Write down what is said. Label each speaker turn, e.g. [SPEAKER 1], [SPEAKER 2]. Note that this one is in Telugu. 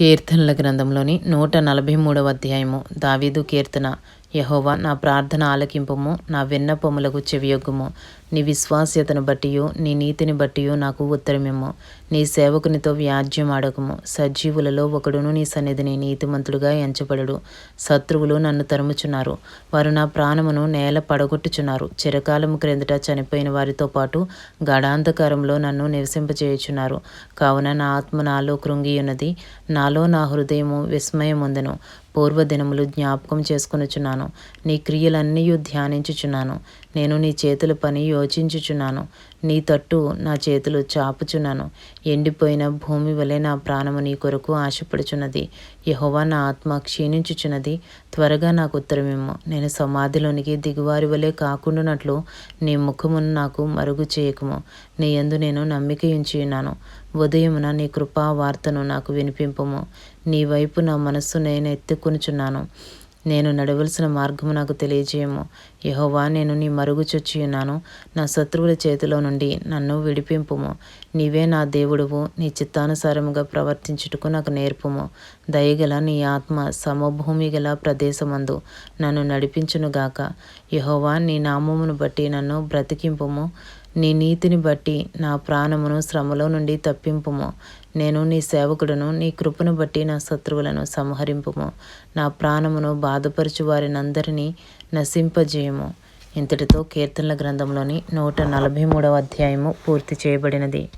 [SPEAKER 1] కీర్తనల గ్రంథంలోని నూట నలభై మూడవ అధ్యాయము దావీదు కీర్తన యహోవా నా ప్రార్థన ఆలకింపము నా విన్నపములకు చెవియొగ్గుము. నీ విశ్వాస్యతను బట్టియు నీ నీతిని బట్టియు నాకు ఉత్తరమిమ్ము. నీ సేవకునితో వ్యాజ్యం ఆడకము సజీవులలో ఒకడును నీ సన్నిధిని నీతిమంతుడుగా ఎంచబడడు. శత్రువులు నన్ను తరుముచున్నారు. వారు నా ప్రాణమును నేల పడగొట్టుచున్నారు. చిరకాలము క్రిందట చనిపోయిన వారితో పాటు గడాంధకారంలో నన్ను నివసింపచేయుచున్నారు. కావున నా ఆత్మ నాలో కృంగియున్నది. నాలో నా హృదయము విస్మయముందెను. పూర్వదినములు జ్ఞాపకం చేసుకొనుచున్నాను. నీ క్రియలన్నీ ధ్యానించుచున్నాను. నేను నీ చేతుల పని యోచించుచున్నాను. నీ తట్టు నా చేతులు చాపుచున్నాను. ఎండిపోయిన భూమి వలె నా ప్రాణము నీ కొరకు ఆశపడుచున్నది. యహోవా నా ఆత్మ క్షీణించుచున్నది. త్వరగా నాకు ఉత్తరమేమో నేను సమాధిలోనికి దిగువారి వలె కాకుండానట్లు నీ ముఖమును నాకు మరుగు చేయకము. నీ యందు నేను నమ్మిక ఉంచియున్నాను ఉదయమున నీ కృపా వార్తను నాకు వినిపింపము. నీ వైపు నా మనస్సు నేను ఎత్తుకునుచున్నాను. నేను నడవలసిన మార్గము నాకు తెలియజేయము. యహోవా నేను నీ మరుగు చొచ్చి ఉన్నాను. నా శత్రువుల చేతిలో నుండి నన్ను విడిపింపుము. నీవే నా దేవుడువు. నీ చిత్తానుసారముగా ప్రవర్తించుటకు నాకు నేర్పుము. దయగల నీ ఆత్మ సమభూమి గల ప్రదేశమందు నన్ను నడిపించునుగాక. యహోవా నీ నామమును బట్టి నన్ను బ్రతికింపుము. నీ నీతిని బట్టి నా ప్రాణమును శ్రమలో నుండి తప్పింపుము. నేను నీ సేవకుడును నీ కృపను బట్టి నా శత్రువులను సంహరింపుము. నా ప్రాణమును బాధపరచు వారినందరినీ నశింపజేయము. ఇంతటితో కీర్తనల గ్రంథంలోని నూట నలభై మూడవ అధ్యాయము పూర్తి చేయబడినది.